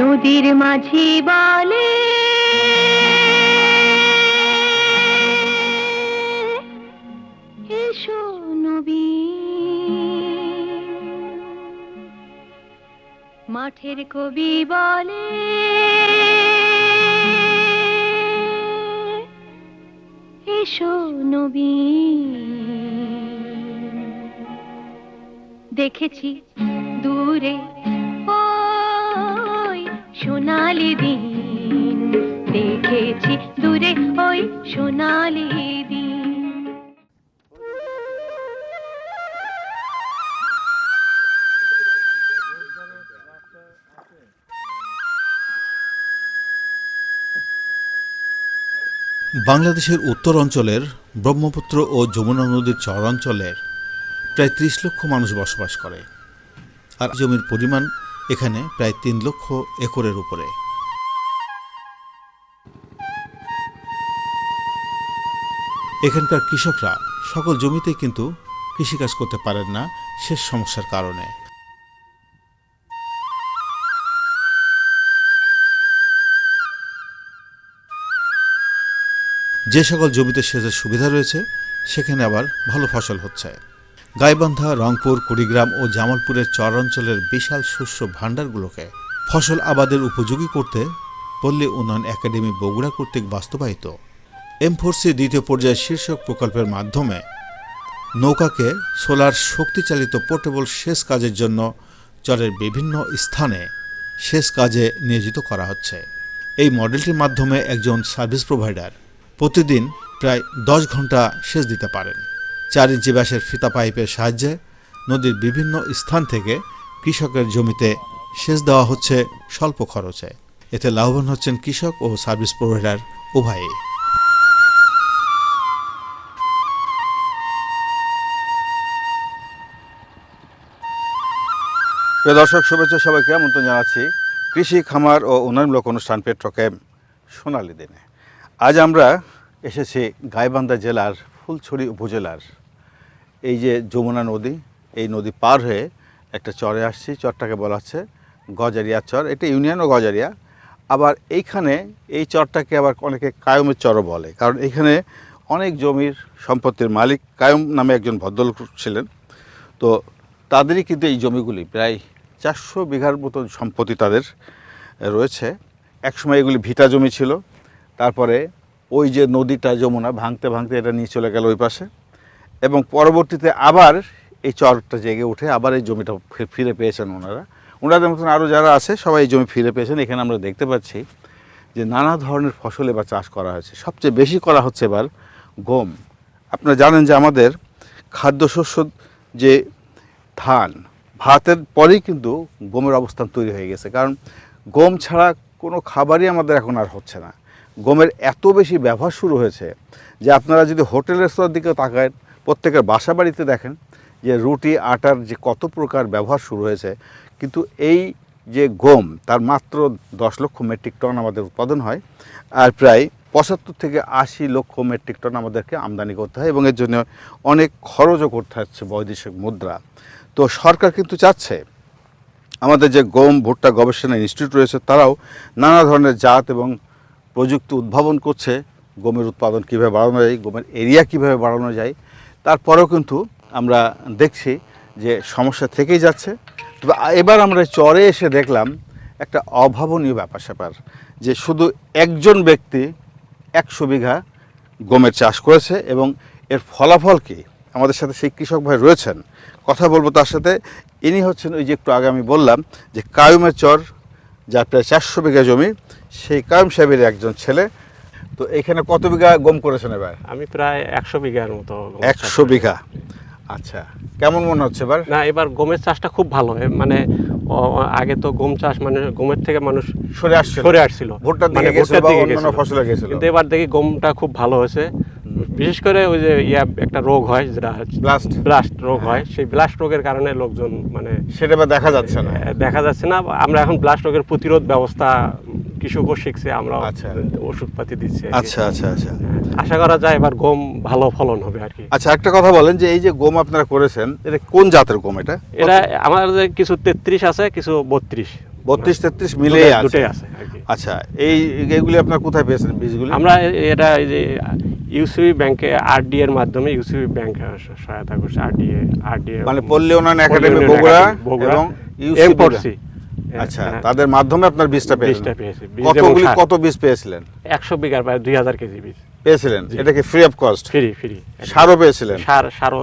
নদীর মাঝি বলে মাঠের কবি বলে এসো নবী। দেখেছি দূরে সোনালি দিন, দেখেছি দূরে ওই সোনালি দিন। বাংলাদেশের উত্তর অঞ্চলের ব্রহ্মপুত্র ও যমুনা নদীর চরাঞ্চলের প্রায় ত্রিশ লক্ষ মানুষ বসবাস করে। আর জমির পরিমাণ এখানে প্রায় তিন লক্ষ একরের উপরে। এখানকার কৃষকরা সকল জমিতে কিন্তু কৃষিকাজ করতে পারেন না শেষ সমস্যার কারণে। যে সকল জমিতে সেচের সুবিধা রয়েছে, সেখানে আবার ভালো ফসল হচ্ছে। গাইবান্ধা, রংপুর, কুড়িগ্রাম ও জামালপুরের চরাঞ্চলের বিশাল শস্য ভাণ্ডারগুলোকে ফসল আবাদের উপযোগী করতে পল্লী উন্নয়ন একাডেমি বগুড়া কর্তৃক বাস্তবায়িত। এমফোর্সি দ্বিতীয় পর্যায়ের শীর্ষক প্রকল্পের মাধ্যমে নৌকাকে সোলার শক্তিচালিত পোর্টেবল সেচ কাজের জন্য চরের বিভিন্ন স্থানে সেচ কাজে নিয়োজিত করা হচ্ছে। এই মডেলটির মাধ্যমে একজন সার্ভিস প্রোভাইডার প্রতিদিন প্রায় দশ ঘণ্টা সেচ দিতে পারেন। চার ইঞ্চি ব্যাসের ফিতা পাইপের সাহায্যে নদীর বিভিন্ন স্থান থেকে কৃষকের জমিতে সেচ দেওয়া হচ্ছে স্বল্প খরচে। এতে লাভবান হচ্ছেন কৃষক ও সার্ভিস প্রোভাইডার উভয়ই। প্রিয় দর্শক, শুভেচ্ছা সবাইকে আমন্ত্রণ জানাচ্ছি কৃষি, খামার ও উন্নয়নমূলক অনুষ্ঠান পেট্রোক্যাম সোনালী দিনে। আজ আমরা এসেছি গাইবান্ধা জেলার ফুলছড়ি উপজেলার এই যে যমুনা নদী, এই নদী পার হয়ে একটা চরে আসছি, চরটাকে বলা হচ্ছে গজারিয়া চর। এটা ইউনিয়ন ও গজারিয়া। আবার এইখানে এই চরটাকে আবার অনেকে কায়মের চরও বলে, কারণ এখানে অনেক জমির সম্পত্তির মালিক কায়ম নামে একজন ভদ্রলোক ছিলেন। তো তাদেরই কিন্তু এই জমিগুলি প্রায় চারশো বিঘার মতো সম্পত্তি তাদের রয়েছে। একসময় এগুলি ভিটা জমি ছিল। তারপরে ওই যে নদীটা, যমুনা, ভাঙতে ভাঙতে এটা নিয়ে চলে গেল ওই পাশে। এবং পরবর্তীতে আবার এই চরটা জেগে উঠে আবার এই জমিটা ফিরে পেয়েছেন ওনারা। ওনাদের মতন আরও যারা আছে, সবাই এই জমি ফিরে পেয়েছেন। এখানে আমরা দেখতে পাচ্ছি যে নানা ধরনের ফসল এবার চাষ করা হয়েছে। সবচেয়ে বেশি করা হচ্ছে এবার গম। আপনারা জানেন যে আমাদের খাদ্যশস্য যে ধান, ভাতের পরেই কিন্তু গমের অবস্থান তৈরি হয়ে গেছে। কারণ গম ছাড়া কোনো খাবারই আমাদের এখন আর হচ্ছে না। গমের এত বেশি ব্যবহার শুরু হয়েছে যে আপনারা যদি হোটেল রেস্তোরাঁর দিকে তাকায় প্রত্যেকের বাসা বাড়িতে দেখেন যে রুটি, আটার যে কত প্রকার ব্যবহার শুরু হয়েছে, কিন্তু এই যে গম, তার মাত্র দশ লক্ষ মেট্রিক টন আমাদের উৎপাদন হয়, আর প্রায় পঁচাত্তর থেকে আশি লক্ষ মেট্রিক টন আমাদেরকে আমদানি করতে হয় এবং এর জন্য অনেক খরচও করতে হচ্ছে বৈদেশিক মুদ্রা। তো সরকার কিন্তু চাচ্ছে আমাদের যে গম ভুট্টা গবেষণা ইনস্টিটিউট রয়েছে, তারাও নানা ধরনের জাত এবং প্রযুক্তি উদ্ভাবন করছে, গমের উৎপাদন কীভাবে বাড়ানো যায়, গমের এরিয়া কীভাবে বাড়ানো যায় তারপরেও কিন্তু আমরা দেখছি যে সমস্যা থেকেই যাচ্ছে। তবে এবার আমরা চরে এসে দেখলাম একটা অভাবনীয় ব্যাপার স্যাপার, যে শুধু একজন ব্যক্তি একশো বিঘা গমের চাষ করেছে এবং এর ফলাফল কি? আমাদের সাথে সেই কৃষক ভাই রয়েছেন। কথা বলব তার সাথে। ইনি হচ্ছেন ওই যে একটু আগে আমি বললাম যে কায়ুমের চর, যার প্রায় চারশো বিঘা জমি, সেই কায়ুম সাহেবের একজন ছেলে। তো এখানে কত বিঘা গম করেছেন এবার? আমি প্রায় একশো বিঘার মতো একশো বিঘা। আচ্ছা কেমন মনে হচ্ছে এবার? না এবার গমের চাষটা খুব ভালো। মানে আগে তো গম চাষ মানে গমের থেকে মানুষ সরে আসছে সরে আসছিল। ভুট্টার দিকে মানে গেছিল দিকে অন্যান্য ফসলে গেছিল। কিন্তু এবার দেখি গমটা খুব ভালো হয়েছে। বিশেষ করে ওই যে ইয়া একটা রোগ হয় যেটা ব্লাস্ট ব্লাস্ট রোগ হয়। সেই ব্লাস্ট রোগের কারণে লোকজন মানে সেটা দেখা যাচ্ছে না। দেখা যাচ্ছে না। আমরা এখন ব্লাস্ট রোগের প্রতিরোধ ব্যবস্থা কৃষকও শিখছে আমরা আচ্ছা। ওষুধপাতি দিচ্ছি আচ্ছা আচ্ছা আচ্ছা। আশা করা যায় এবার গম ভালো ফলন হবে আর কি। আচ্ছা একটা কথা বলেন যে এই যে গম আপনারা করেছেন এটা কোন জাতের গম এটা? এটা আমাদের কিছু তেত্রিশ আছে কিছু বত্রিশ। বত্রিশ তেত্রিশ দুটাই- আছে আচ্ছা এই এইগুলি আপনার কোথায় পেয়েছেন বীজগুলি? আমরা এটা এই যে ইউসিবি ব্যাংকে আরডি এর মাধ্যমে ইউসিবি ব্যাংক সহায়তা করছে আরডি আরডি মানে পল্লী উন্নয়ন একাডেমি বগুড়া এবং এম UCB পড়ছি আচ্ছা তাদের মাধ্যমে আপনার বীজটা পেয়েছেন বীজটা পেয়েছি। বীজ এবং কতগুলি সার। কত বীজ পেয়েছিলেন? একশো বিঘার প্রায় দুই হাজার কেজি বীজ। পেয়েছিলেন? এটা কি free of cost free free সারও পেয়েছিলেন? সার সারও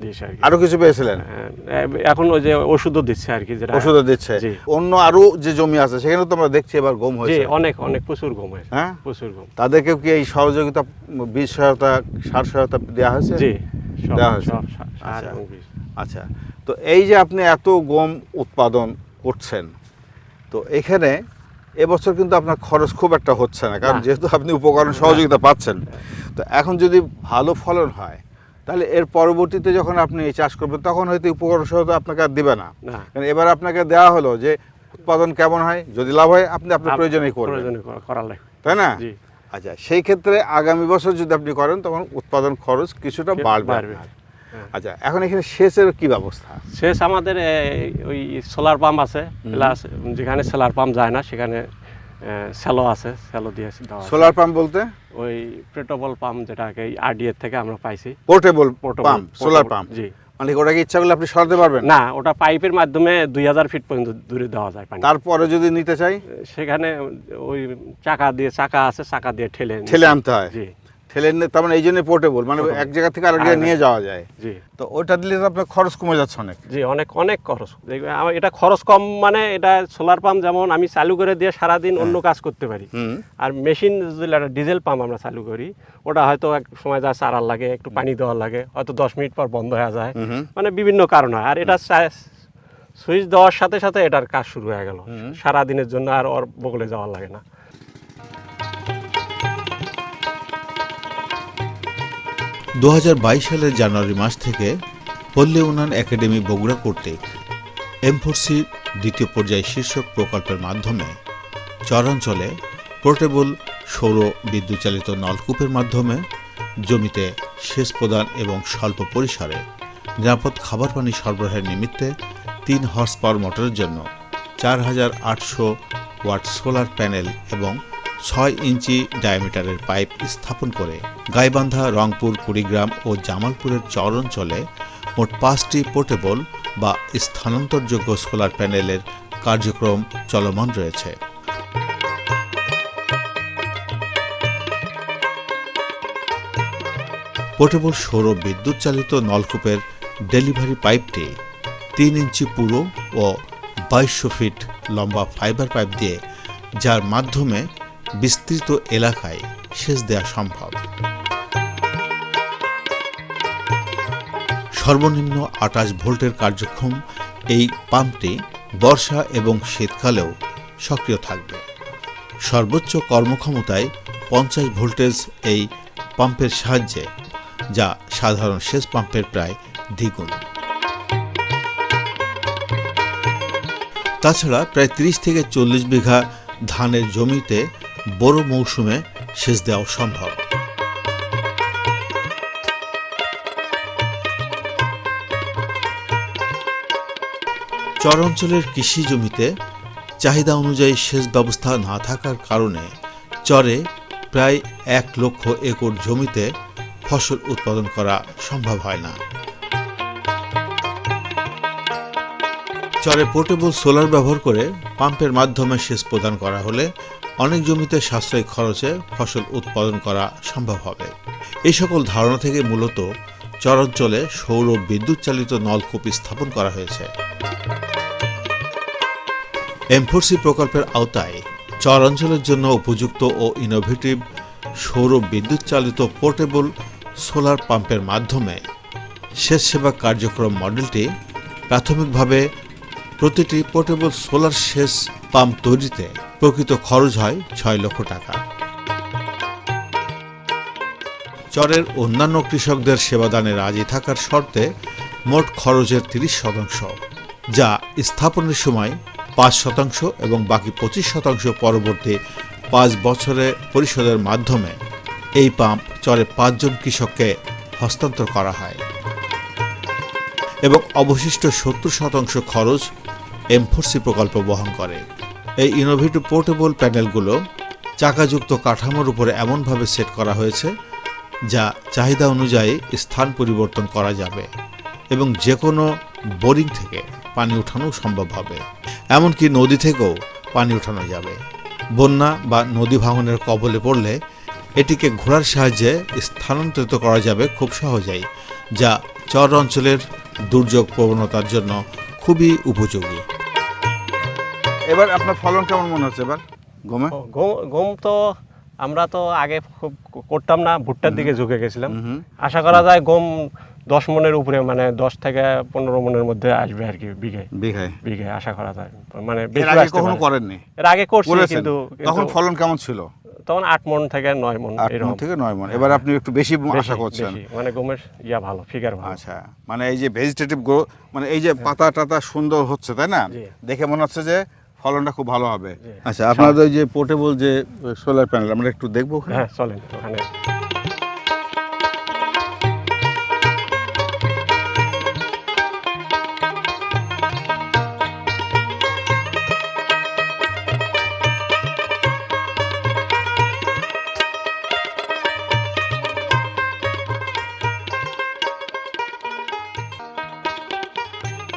দিয়েছে আর কি। আরও কিছু পেয়েছিলেন? হ্যাঁ, এখন ওই যে ওষুধও দিচ্ছে আর কি যেটা ওষুধও দিচ্ছে। জি। অন্য আরও যে জমি আছে সেখানে তো আমরা দেখছি এবার গম জি হয়েছে। অনেক অনেক প্রচুর গম হয়েছে। হ্যাঁ? প্রচুর গম। তাদেরকেও কি এই সহযোগিতা বীজ সহায়তা সার সহায়তা দেওয়া হয়েছে? জি সব দেওয়া হয়েছে? সব সা- সার আচ্ছা। এবং বীজ। আচ্ছা। তো এই যে আপনি এত গম উৎপাদন করছেন তো এখানে এবছর কিন্তু আপনার খরচ খুব একটা হচ্ছে না কারণ যেহেতু আপনি উপকরণ সহযোগিতা পাচ্ছেন। তো এখন যদি ভালো ফলন হয় তাহলে এর পরবর্তীতে যখন আপনি চাষ করবেন তখন হয়তো উপকরণ সহায়তা আপনাকে আর দিবে না। কারণ এবার আপনাকে দেওয়া হলো যে উৎপাদন কেমন হয় যদি লাভ হয় আপনি আপনার প্রয়োজনেই করবেন। তাই না? আচ্ছা সেই ক্ষেত্রে আগামী বছর যদি আপনি করেন তখন উৎপাদন খরচ কিছুটা বাড়বে। হ্যাঁ। আচ্ছা এখন এখানে সেচের কি ব্যবস্থা? শেষ আমাদের ওই সোলার পাম্প আছে প্লাস যেখানে সোলার পাম্প যায় না সেখানে স্যালো আছে স্যালো দিয়ে দেওয়া সোলার পাম্প বলতে? ওই পেট্রোবল পাম্প যেটাকে আরডিএর থেকে আমরা পাইছি। Portable Portable- pump solar pump জি। মানে ওটাকে ইচ্ছা করলে আপনি সরাতে পারবেন? না ওটা পাইপের মাধ্যমে দুই হাজার ফিট পর্যন্ত দূরে দেওয়া যায় পানি। তারপরে যদি নিতে চাই? সেখানে ওই চাকা দিয়ে চাকা আছে চাকা দিয়ে ঠেলে ঠেলে আনতে হয়। জি। ঠেলে নিয়ে তার মানে এই জন্য পোর্টেবল মানে এক জায়গা থেকে আরেক জায়গায় নিয়ে যাওয়া যায়। জি। তো ওইটা দিলে তো আপনার খরচ কমে যাচ্ছে অনেক। জি অনেক অনেক খরচ। দেখবে আমার এটা খরচ কম মানে এটা সোলার পাম্প যেমন আমি চালু করে দিয়ে সারাদিন অন্য কাজ করতে পারি। আর মেশিন যদি একটা ডিজেল পাম্প আমরা চালু করি ওটা হয়তো এক সময় যা চারার লাগে একটু পানি দেওয়ার লাগে হয়তো দশ মিনিট পর বন্ধ হয়ে যায়। মানে বিভিন্ন কারণ। হয় আর এটা সুইচ দেওয়ার সাথে সাথে এটার কাজ শুরু হয়ে গেল। সারা দিনের জন্য আর ওর বগলে যাওয়ার লাগে না। দু হাজার বাইশ সালের জানুয়ারি মাস থেকে পল্লী উন্নয়ন একাডেমি বগুড়া কর্তৃক এমফোরসি দ্বিতীয় পর্যায় শীর্ষক প্রকল্পের মাধ্যমে চরাঞ্চলে পোর্টেবল সৌর বিদ্যুৎ চালিত নলকূপের মাধ্যমে জমিতে সেচ প্রদান এবং স্বল্প পরিসরে নিরাপদ খাবার পানি সরবরাহের নিমিত্তে তিন হর্স পাওয়ার মোটরের জন্য চার হাজার আটশো ওয়াট সোলার প্যানেল এবং ছয় ইঞ্চি ডায়ামিটারের পাইপ স্থাপন করে গাইবান্ধা, রংপুর, কুড়িগ্রাম ও জামালপুরের চর অঞ্চলে মোট পাঁচটি পোর্টেবল বা স্থানান্তরযোগ্য সোলার প্যানেলের কার্যক্রম চলমান রয়েছে। পোর্টেবল সৌর বিদ্যুৎ চালিত নলকূপের ডেলিভারি পাইপটি তিন ইঞ্চি পুরো ও বাইশশো ফিট লম্বা ফাইবার পাইপ দিয়ে, যার মাধ্যমে বিস্তৃত এলাকায় সেচ দেওয়া সম্ভব। সর্বনিম্ন আটাশ ভোল্টের কার্যক্ষম এই পাম্পটি বর্ষা এবং শীতকালেও সক্রিয় থাকবে। সর্বোচ্চ কর্মক্ষমতায় পঞ্চাশ ভোল্টেজ এই পাম্পের সাহায্যে, যা সাধারণ সেচ পাম্পের প্রায় দ্বিগুণ। তাছাড়া প্রায় তিরিশ থেকে চল্লিশ বিঘা ধানের জমিতে বড় মৌসুমে সেচ দেওয়া সম্ভব। চর অঞ্চলের কৃষি জমিতে চাহিদা অনুযায়ী সেচ ব্যবস্থা না থাকার কারণে চরে প্রায় এক লক্ষ একর জমিতে ফসল উৎপাদন করা সম্ভব হয় না। চরে পোর্টেবল সোলার ব্যবহার করে পাম্পের মাধ্যমে সেচ প্রদান করা হলে অনেক জমিতে সাশ্রয়ী খরচে ফসল উৎপাদন করা সম্ভব হবে। এই সকল ধারণা থেকে মূলত চরাঞ্চলে সৌর বিদ্যুৎ চালিত নলকূপ স্থাপন করা হয়েছে। এমফোরসি প্রকল্পের আওতায় চরাঞ্চলের জন্য উপযুক্ত ও ইনোভেটিভ সৌর বিদ্যুৎ চালিত পোর্টেবল সোলার পাম্পের মাধ্যমে সেচ সেবা কার্যক্রম মডেলটি প্রাথমিকভাবে প্রতিটি পোর্টেবল সোলার সেচ পাম্প তৈরিতে প্রকৃত খরচ হয় ছয় লক্ষ টাকা। চরের অন্যান্য কৃষকদের সেবাদানে রাজি থাকার শর্তে মোট খরচের তিরিশ শতাংশ, যা স্থাপনের সময় পাঁচ শতাংশ এবং বাকি পঁচিশ শতাংশ পরবর্তী পাঁচ বছরে পরিশোধের মাধ্যমে এই পাম্প চরে পাঁচজন কৃষককে হস্তান্তর করা হয়। এবং অবশিষ্ট সত্তর শতাংশ খরচ এমফোর্সি প্রকল্প বহন করে। এই ইনোভেটিভ পোর্টেবল প্যানেলগুলো চাকাযুক্ত কাঠামোর উপরে এমনভাবে সেট করা হয়েছে যা চাহিদা অনুযায়ী স্থান পরিবর্তন করা যাবে এবং যে কোনো বোরিং থেকে পানি উঠানো সম্ভব হবে। এমনকি নদী থেকেও পানি উঠানো যাবে। বন্যা বা নদী ভাঙনের কবলে পড়লে এটিকে ঘোড়ার সাহায্যে স্থানান্তরিত করা যাবে খুব সহজেই, যা চর অঞ্চলের দুর্যোগ প্রবণতার জন্য খুবই উপযোগী। এবার আপনার ফলন কেমন মনে হচ্ছে এবার? গমে গম তো আমরা তো আগে খুব করতাম না ভুট্টার দিকে ঝুঁকে গেছিলাম। আশা করা যায় গম দশ মনের উপরে মানে দশ থেকে পনেরো মনের মধ্যে আসবে আর কি বিঘে। বিঘায় বিঘে আশা করা যায়। মানে বেশি কখনো করেননি? এর আগে করছি কিন্তু তখন ফলন কেমন ছিল? তখন আট মন থেকে নয় মন আট মন থেকে নয় মন। এবার আপনি একটু বেশি বেশি, আশা করছেন মানে গমের ইয়া ভালো ফিগার ভালো। আচ্ছা। মানে এই যে ভেজিটেটিভ গ্রো মানে এই যে পাতা টাতা সুন্দর হচ্ছে তাই না? দেখে মনে হচ্ছে যে ফলনটা খুব ভালো হবে। আচ্ছা আপনাদের ওই যে পোর্টেবল যে সোলার প্যানেল আমরা একটু দেখব হ্যাঁ চলেন ওখানে।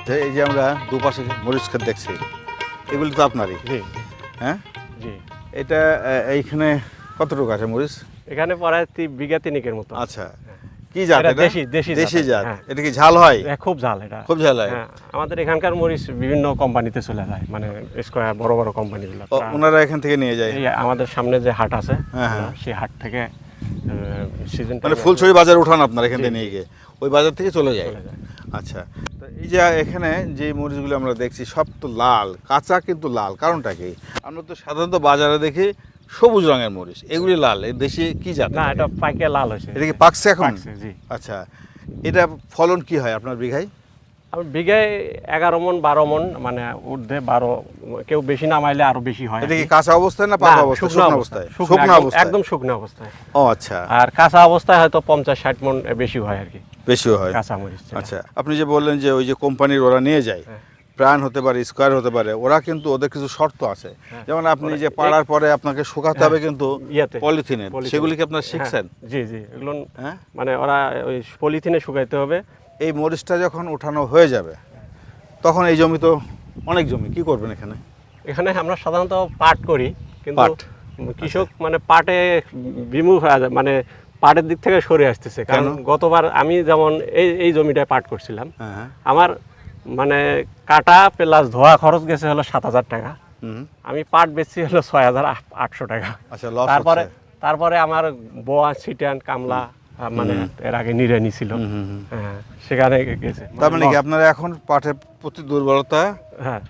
যে এই যে আমরা দুপাশে মরিচ ক্ষেত দেখছি। এগুলি তো আপনারই। জি। হ্যাঁ? জি। এটা এইখানে কতটুকু আছে মরিচ? এখানে তি- বিঘা তিনিকের মতো। আচ্ছা। কি জাত এটা দেশি দেশি দেশি জাত। হ্যাঁ। এটা কি ঝাল হয়? হ্যাঁ, খুব ঝাল এটা। খুব ঝাল হয়। হ্যাঁ আমাদের এখানকার মরিচ বিভিন্ন কোম্পানিতে চলে যায় মানে স্কোয়ার বড় বড় কোম্পানিগুলো। ওনারা এখান থেকে নিয়ে যায়? আমাদের সামনে যে হাট আছে হ্যাঁ, হ্যাঁ। সেই হাট থেকে সিজন মানে ফুলছড়ি বাজারে উঠান আপনার এখান থেকে নিয়ে গিয়ে? ওই বাজার থেকে চলে যায়। আচ্ছা। এই যে এখানে যে মরিচগুলো আমরা দেখছি সব তো লাল কাঁচা কিন্তু লাল। কারণটা কি? আমরা তো সাধারণত বাজারে দেখি সবুজ রঙের মরিচ। এগুলি লাল এই দেশে কি জাত? না এটা পাইকে লাল হয়েছে। এটা কি পাকছে এখন? আচ্ছা এটা ফলন কি হয় আপনার বিঘায়? আমার বিঘায় এগারো মন বারো মন মানে ঊর্ধ্বে বারো কেউ বেশি নামাইলে আরও বেশি হয় এটা কি কাঁচা অবস্থায় না পাকা অবস্থায়? শুকনো অবস্থায়। শুকনো অবস্থায়? একদম শুকনো অবস্থায়। ও আচ্ছা। আর কাঁচা অবস্থায় হয়তো পঞ্চাশ ষাট মন বেশি হয় আর কি। বেশি হয়। আচ্ছা আপনি যে বললেন যে ওই যে কোম্পানির ওরা নিয়ে যায় হ্যাঁ। প্রাণ হতে পারে স্কোয়ার হতে পারে ওরা কিন্তু ওদের কিছু শর্ত আছে। যেমন আপনি যে পাড়ার পরে আপনাকে শুকাতে হবে কিন্তু ইয়েতে পলিথিনে পলিথিনে। সেগুলি কি আপনার শিখছেন? হ্যাঁ, জি জি এগুলো হ্যাঁ? মানে ওরা ওই পলিথিনে শুকাইতে হবে। এই মরিচটা যখন উঠানো হয়ে যাবে তখন এই জমি তো অনেক জমি কি করবেন এখানে? এখানে আমরা সাধারণত পাট করি কিন্তু কৃষক মানে পাটে বিমুখ হয়ে মানে পাটের দিক থেকে সরে আসতেছে। কারণ গতবার আমি যেমন এই এই জমিটায় পাট করছিলাম হ্যাঁ হ্যাঁ। আমার মানে কাটা প্লাস ধোয়া খরচ গেছে হলো সাত হাজার টাকা। আমি পাট বেচছি হলো ছয় হাজার আটশো টাকা। আচ্ছা তারপরে তারপরে আমার বোয়া সিটান কামলা মানে এর আগে নিরানি ছিল হ্যাঁ সেখানে গেছে। তার মানে কি। আপনারা এখন পাটের প্রতি দুর্বলতা? হ্যাঁ।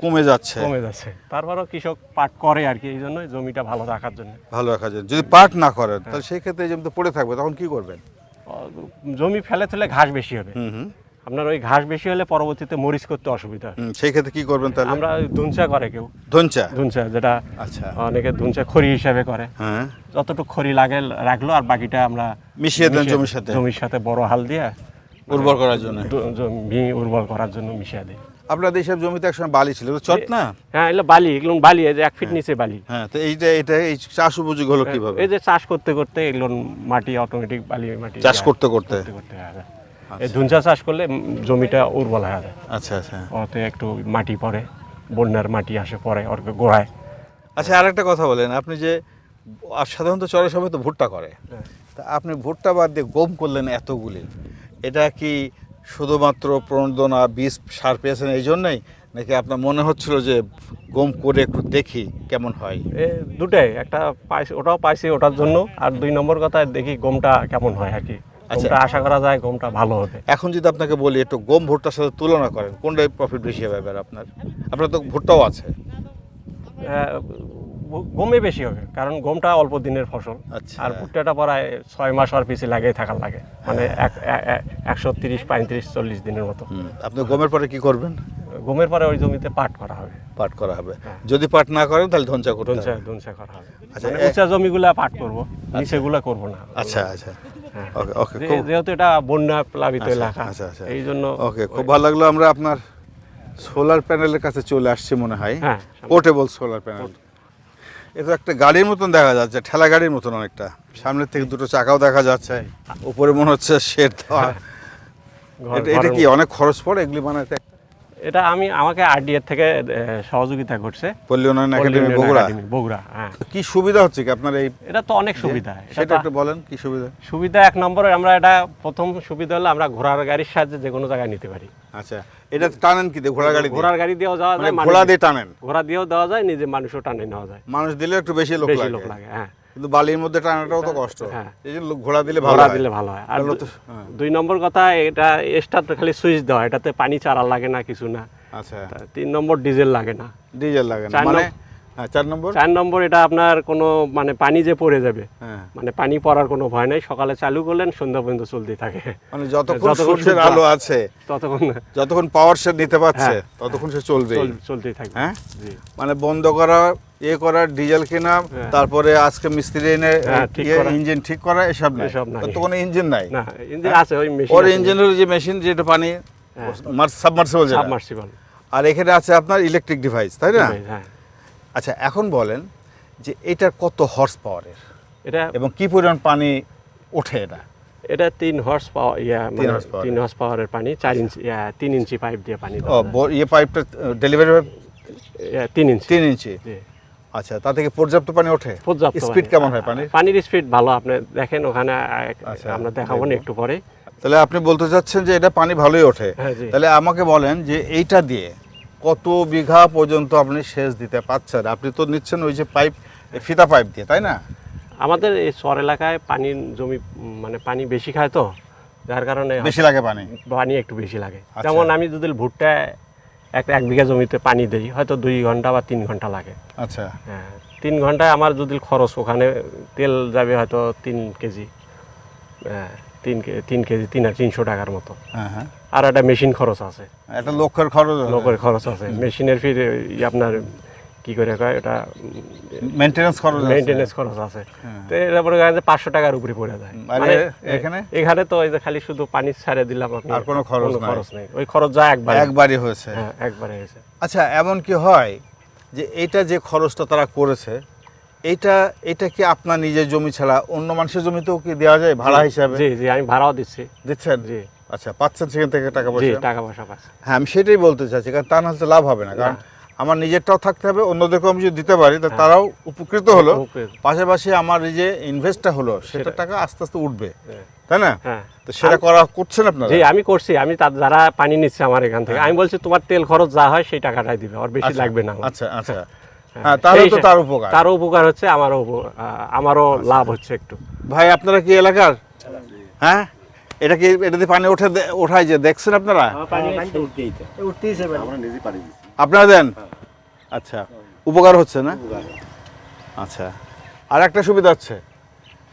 কমে যাচ্ছে। কমে যাচ্ছে। তারপরও কৃষক পাট করে আর কি এই জন্য জমিটা ভালো রাখার জন্য। ভালো রাখার জন্য। যদি পাট না করেন তাহলে সেই ক্ষেত্রে জমিতে পড়ে থাকবে তখন কি করবেন? জমি ফেলে ফেলে ঘাস বেশি হবে। আপনার ওই ঘাস বেশি হলে পরবর্তীতে মরিচ করতে অসুবিধা হয়। সেই ক্ষেত্রে কি করবেন তাহলে? আমরা ধুনচা করে কেউ। ধনচা? ধুনচা যেটা আচ্ছা। অনেকে ধুনচা খড়ি হিসাবে করে। হ্যাঁ। যতটুকু খড়ি লাগে রাখল আর বাকিটা আমরা মিশিয়ে দেন জমির সাথে। জমির সাথে বড় হাল দিয়ে উর্বর করার জন্য। জমি উর্বর করার জন্য মিশিয়ে দিই। আপনাদের এইসব জমিতে একসময় বালি ছিল চট না? হ্যাঁ এগুলো বালি এগুলো বালি এই যে এক ফিট নিচে বালি। হ্যাঁ তো এইটা এটা এই চাষ উপযোগী হলো কীভাবে? এই যে চাষ করতে করতে এগুলো মাটি অটোমেটিক বালি মাটি চাষ করতে করতে? হয়ে যায়। এই ধুনচা চাষ করলে জমিটা উর্বর হয়ে যায় আচ্ছা আচ্ছা। ওতে একটু মাটি পড়ে বন্যার মাটি আসে পরে ওর গোড়ায়। আচ্ছা আর একটা কথা বলেন আপনি যে সাধারণত চরে সবাই তো ভুট্টা করে। হ্যাঁ। তা আপনি ভুট্টা বাদ দিয়ে গম করলেন এতগুলি। এটা কি শুধুমাত্র প্রণোদনা বীজ সার পেয়েছেন এই জন্যই নাকি আপনার মনে হচ্ছিল যে গম করে একটু দেখি কেমন হয়? এ দুটাই একটা পাইছি ওটাও পাইছি ওটার জন্য আর দুই নম্বর কথা দেখি গমটা কেমন হয় আর কি। আচ্ছা। আশা করা যায় গমটা ভালো হবে। এখন যদি আপনাকে বলি একটু গম ভুট্টার সাথে তুলনা করেন কোনটাই প্রফিট বেশি হবে আপনার? আপনার তো ভুট্টাও আছে। গমে বেশি হবে কারণ গমটা অল্প দিনের ফসল। আচ্ছা। আর ভুট্টাটা প্রায় ছয় মাস আর পিছিয়ে লাগেই থাকার লাগে। মানে এ- একশো তিরিশ পঁয়ত্রিশ চল্লিশ দিনের মতো। আপনি গমের পরে কি করবেন? গমের পরে ওই জমিতে পাট করা হবে। পাট করা হবে। যদি পাট না করেন তাহলে ধনচা করতে ধনসা হবে। ধনসা করা হবে। আচ্ছা, মানে উঁচা জমিগুলা পাট করব নিচেগুলা করব না। আচ্ছা আচ্ছা। হ্যাঁ। ওকে যেহেতু এটা বন্যা প্লাবিত আচ্ছা, এলাকা আচ্ছা, আচ্ছা। এই জন্য ওকে খুব ভালো লাগল। আমরা আপনার সোলার প্যানেলের কাছে চলে আসছি মনে হয়। হ্যাঁ। পোর্টেবল সোলার প্যানেল এ তো একটা গাড়ির মতন দেখা যাচ্ছে ঠেলা গাড়ির মতন অনেকটা। সামনের থেকে দুটো চাকাও দেখা যাচ্ছে উপরে মনে হচ্ছে শেড দেওয়া। এটা- এটা কি অনেক খরচ পড়ে এগুলি বানাতে? এটা আমি আমাকে আরডিএর থেকে সহযোগিতা করছে পল্লী উন্নয়ন একাডেমি বগুড়া? বগুড়া হ্যাঁ। কি সুবিধা হচ্ছে কি আপনার এই এটা তো অনেক সুবিধা সেটা একটু বলেন কি সুবিধা? সুবিধা এক নম্বরে আমরা এটা প্রথম সুবিধা হলো আমরা ঘোড়ার গাড়ির সাহায্যে যে কোনো জায়গায় নিতে পারি। আচ্ছা এটা টানেন কি দিয়ে ঘোড়া গাড়ি? ঘোড়ার গাড়ি দিয়েও যাওয়া মানে যায় ঘোড়া দিয়ে টানেন? ঘোড়া দিয়েও দেওয়া যায় নিজে মানুষও টানে নেওয়া যায়। মানুষ দিলে একটু বেশি লোক লাগে। লোক লাগে হ্যাঁ। কিন্তু বালির মধ্যে টানাটাও তো কষ্ট। হ্যাঁ। এই জন্য ঘোড়া দিলে ভালো ঘোড়া দিলে ভালো হয়। আর হ্যাঁ। দুই নম্বর কথা এটা স্টার্ট খালি সুইচ দেওয়া এটাতে পানি চারা লাগে না কিছু না। আচ্ছা। তিন নম্বর ডিজেল লাগে না। ডিজেল লাগে না। মানে হ্যাঁ চার নম্বর? চার নম্বর এটা আপনার কোনো মানে পানি যে পড়ে যাবে হ্যাঁ। মানে পানি পড়ার কোনো ভয় নাই। সকালে চালু করলেন সন্ধ্যা পর্যন্ত চলতেই থাকে। মানে যতক্ষণ যতক্ষণ সূর্যের আলো আছে ততক্ষণ যতক্ষণ পাওয়ার সে নিতে পারছে হ্যাঁ। ততক্ষণ সে চলবে চলতেই থাকবে হ্যাঁ? মানে বন্ধ করা ইয়ে করা ডিজেল কেনা হ্যাঁ। তারপরে আজকে মিস্ত্রি এনে হ্যাঁ, ঠিক ইয়ে ইঞ্জিন ঠিক করা এসব নাই। তো কোনো ইঞ্জিন নাই। না ইঞ্জিন আছে ওই মেশিন ওর ইঞ্জিনের যে মেশিন যেটা পানি হ্যাঁ। সাবমার্সিবল সাবমার্সিবল আর এখানে আছে আপনার ইলেকট্রিক ডিভাইস তাই না? হ্যাঁ। আচ্ছা এখন বলেন যে এটা কত হর্স পাওয়ারের এটা এবং কি পরিমাণ পানি ওঠে এটা? এটা তিন হর্স পাওয়ার ইয়া তিন মানে হর্স পাওয়ারের পানি চার ইঞ্চি ইয়া, তিন ইঞ্চি পাইপ দিয়ে পানি ইয়ে পাইপটা ডেলিভারি তিন ইঞ্চি। তিন ইঞ্চি। আচ্ছা তা থেকে পর্যাপ্ত পানি ওঠে? পর্যাপ্ত স্পিড কেমন হয় পানির? পানির স্পিড ভালো আপনি দেখেন ওখানে আচ্ছা, আমরা দেখাবো না একটু পরে। তাহলে আপনি বলতে চাচ্ছেন যে এটা পানি ভালোই ওঠে। হ্যাঁ, তাহলে আমাকে বলেন যে এইটা দিয়ে কত বিঘা পর্যন্ত আপনি সেচ দিতে পারছেন আপনি তো নিচ্ছেন ওই যে পাইপ ফিতা পাইপ দিয়ে তাই না? আমাদের এই চর এলাকায় পানির জমি মানে পানি বেশি খায় তো যার কারণে বেশি লাগে পানি? পানি একটু বেশি লাগে। আচ্ছা। যেমন আমি যদি ভুট্টা এক এক বিঘা জমিতে পানি দিই হয়তো দুই ঘণ্টা বা তিন ঘণ্টা লাগে। আচ্ছা। হ্যাঁ তিন ঘন্টায় আমার যদি খরচ ওখানে তেল যাবে হয়তো তিন কেজি। হ্যাঁ, তিন তিন কেজি তিন তিনশো টাকার মতো। আর একটা মেশিন খরচ আছে। একটা লক্ষের খরচ লোকের খরচ আছে। মেশিনের ফির আপনার কি করে কয় এটা মেনটেন্যান্স খরচ আছে। মেনটেনেন্স খরচ আছে। হ্যাঁ। তো এটা পরে গেছে পাঁচশো টাকার উপরে পড়ে যায়। মানে এখানে? এখানে তো ওই যে খালি শুধু পানি ছাড়ে দিলাম আপনি আর কোনো খরচ নাই। খরচ নেই। ওই খরচ যায় একবার। একবারই হয়েছে। হ্যাঁ একবারে হয়েছে। আচ্ছা এমন কি হয় যে এটা যে খরচটা তারা করেছে এইটা এটা কি আপনার নিজের জমি ছাড়া অন্য মানুষের জমিতেও কি দেওয়া যায় ভাড়া হিসাবে? জি জি আমি ভাড়াও দিচ্ছি। দিচ্ছেন? জি। আচ্ছা পাচ্ছেন সেখান থেকে টাকা পয়সা? টাকা পয়সা পাচ্ছে। হ্যাঁ আমি সেটাই বলতে চাচ্ছি কারণ তা নাহলে তো লাভ হবে না কারণ আমার নিজেরটাও থাকতে হবে অন্যদেরকেও আমি যদি দিতে পারি তা তারাও উপকৃত হলো। পাশাপাশি আমার এই যে ইনভেস্টটা হলো সেটা। টাকা আস্তে আস্তে উঠবে হ্যাঁ। তাই না? হ্যাঁ। তো সেটা করা করছেন আপনারা? জি আমি করছি আমি তার যারা পানি নিচ্ছে আমার এখান থেকে। আমি বলছি তোমার তেল খরচ যা হয় সেই টাকাটাই দিবে আর বেশি হ্যাঁ। আচ্ছা, লাগবে না আচ্ছা আচ্ছা। হ্যাঁ, হ্যাঁ তাহলে তো তার উপকার। তারও উপকার হচ্ছে আমারও উপ- আমারও লাভ হচ্ছে একটু। ভাই আপনারা কি এলাকার? হ্যাঁ? এটা কি এটাতে পানি ওঠে দে- ওঠায় যে দেখছেন আপনারা? আপনারা দেন? আচ্ছা উপকার হচ্ছে না? আচ্ছা। আর একটা সুবিধা হচ্ছে।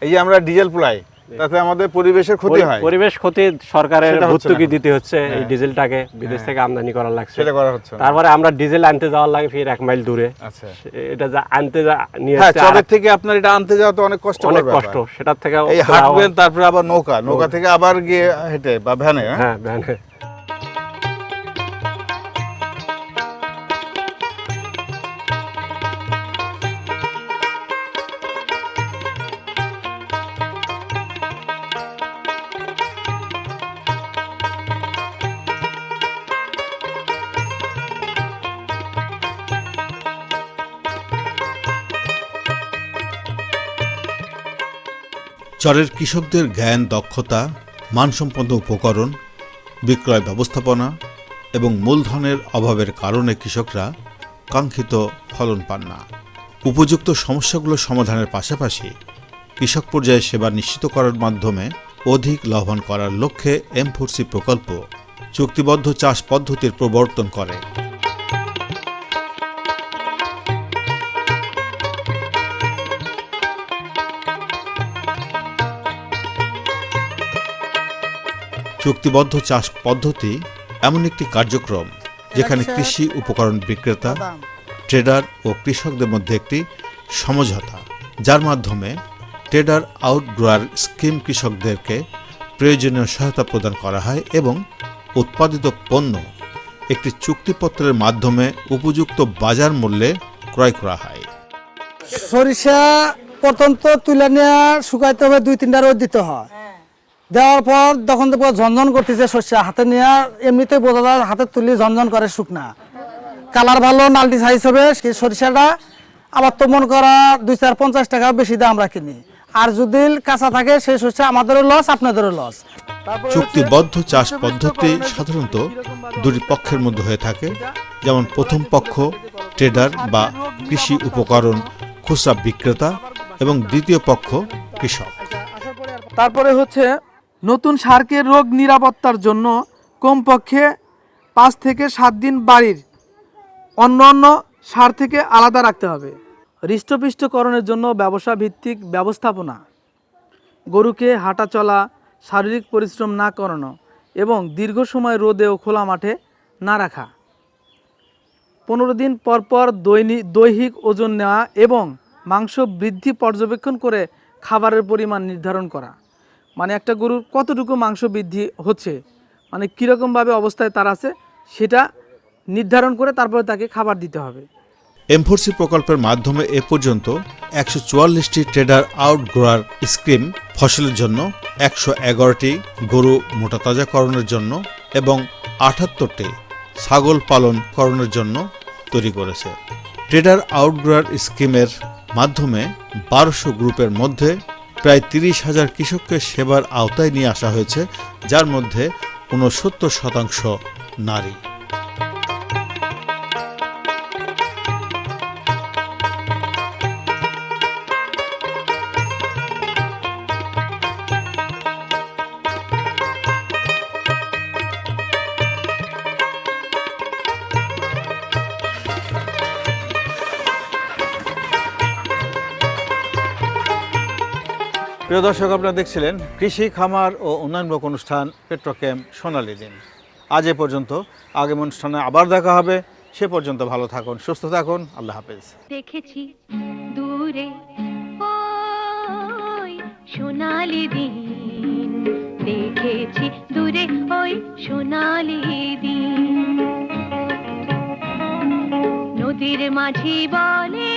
এই যে আমরা ডিজেল পোলাই তাতে আমাদের পরিবেশের ক্ষতি হয়। পরিবেশ ক্ষতি সরকারের ভর্তুকি দিতে হচ্ছে এই হ্যাঁ। ডিজেলটাকে বিদেশ থেকে আমদানি করা লাগছে। সেটা করা হচ্ছে তারপরে আমরা ডিজেল আনতে যাওয়ার লাগে ফির এক মাইল দূরে। আচ্ছা। এটা যা আনতে যা নিয়ে হ্যাঁ আসতে চরের থেকে আপনার এটা আনতে যাওয়া তো অনেক কষ্ট অনেক কষ্ট। সেটা থেকে এই হাঁটবেন তারপরে আবার নৌকা নৌকা। থেকে আবার গিয়ে হেঁটে বা ভ্যানে হ্যাঁ? হ্যাঁ ভ্যানে। চরের কৃষকদের জ্ঞান, দক্ষতা, মানসম্পন্ন উপকরণ, বিক্রয় ব্যবস্থাপনা এবং মূলধনের অভাবের কারণে কৃষকরা কাঙ্ক্ষিত ফলন পান না। উপযুক্ত সমস্যাগুলো সমাধানের পাশাপাশি কৃষক পর্যায়ে সেবা নিশ্চিত করার মাধ্যমে অধিক লাভবান করার লক্ষ্যে এমফোরসি প্রকল্প চুক্তিবদ্ধ চাষ পদ্ধতির প্রবর্তন করে। চুক্তিবদ্ধ চাষ পদ্ধতি এমন একটি কার্যক্রম যেখানে কৃষি উপকরণ বিক্রেতা ট্রেডার ও কৃষকদের মধ্যে একটি সমঝোতা যার মাধ্যমে ট্রেডার আউটগ্রোয়ার স্কিম কৃষকদেরকে প্রয়োজনীয় সহায়তা প্রদান করা হয় এবং উৎপাদিত পণ্য একটি চুক্তিপত্রের মাধ্যমে উপযুক্ত বাজার মূল্যে ক্রয় করা হয়। সরিষা প্রথম তো তুলে নিয়ে শুকাইতে হবে দুই তিনটা রোদ দিতে হয়। দেওয়ার পর তখন তো পুরো ঝনঝন করতেছে সরিষা। হাতে নিয়ে এমনিতেই বোঝা যায় হাতে তুলি ঝনঝন করে শুকনা। কালার ভালো নালটি সাইজ হবে সেই সরিষাটা। আবার তো মন করা দুই চার পঞ্চাশ টাকা বেশি দাম আমরা কিনি। আর যদি কাঁচা থাকে সেই সরিষা আমাদেরও লস আপনাদেরও লস চুক্তিবদ্ধ চাষ পদ্ধতি সাধারণত দুটি পক্ষের মধ্যে হয়ে থাকে। যেমন প্রথম পক্ষ ট্রেডার বা কৃষি উপকরণ খুচরা বিক্রেতা এবং দ্বিতীয় পক্ষ কৃষক। তারপরে হচ্ছে নতুন সারকে রোগ নিরাপত্তার জন্য কমপক্ষে পাঁচ থেকে সাত দিন বাড়ির অন্য অন্য সার থেকে আলাদা রাখতে হবে। হৃষ্টপুষ্টকরণের জন্য ব্যবসা ভিত্তিক ব্যবস্থাপনা, গরুকে হাঁটা চলা, শারীরিক পরিশ্রম না করানো এবং দীর্ঘ সময় রোদে ও খোলা মাঠে না রাখা। পনেরো দিন পর পর দৈনিক দৈহিক ওজন নেওয়া এবং মাংস বৃদ্ধি পর্যবেক্ষণ করে খাবারের পরিমাণ নির্ধারণ করা। মানে একটা গরুর কতটুকু মাংস বৃদ্ধি হচ্ছে মানে কীরকমভাবে অবস্থায় তার আছে, সেটা নির্ধারণ করে তারপরে তাকে খাবার দিতে হবে। এমফোর্সি প্রকল্পের মাধ্যমে এ পর্যন্ত একশো চুয়াল্লিশটি ট্রেডার আউটগ্রোয়ার স্কিম ফসলের জন্য, একশো এগারোটি গরু মোটাতাজাকরণের জন্য এবং আটাত্তরটি ছাগল পালন করণের জন্য তৈরি করেছে। ট্রেডার আউটগ্রোয়ার স্কিমের মাধ্যমে বারোশো গ্রুপের মধ্যে প্রায় তিরিশ হাজার কৃষককে সেবার আওতায় নিয়ে আসা হয়েছে যার মধ্যে ঊনসত্তর শতাংশ নারী। প্রিয় দর্শক, আপনারা দেখছিলেন কৃষি, খামার ও উন্নয়নমূলক অনুষ্ঠান পেট্রোকেম সোনালি দিন। আজ এ পর্যন্ত আগামী অনুষ্ঠানে আবার দেখা হবে। সে পর্যন্ত ভালো থাকুন, সুস্থ থাকুন। আল্লাহ হাফেজ। দেখেছি দূরে সোনালি দিন। দেখেছি দূরে ওই সোনালি দিন। নদীর মাঝি বলে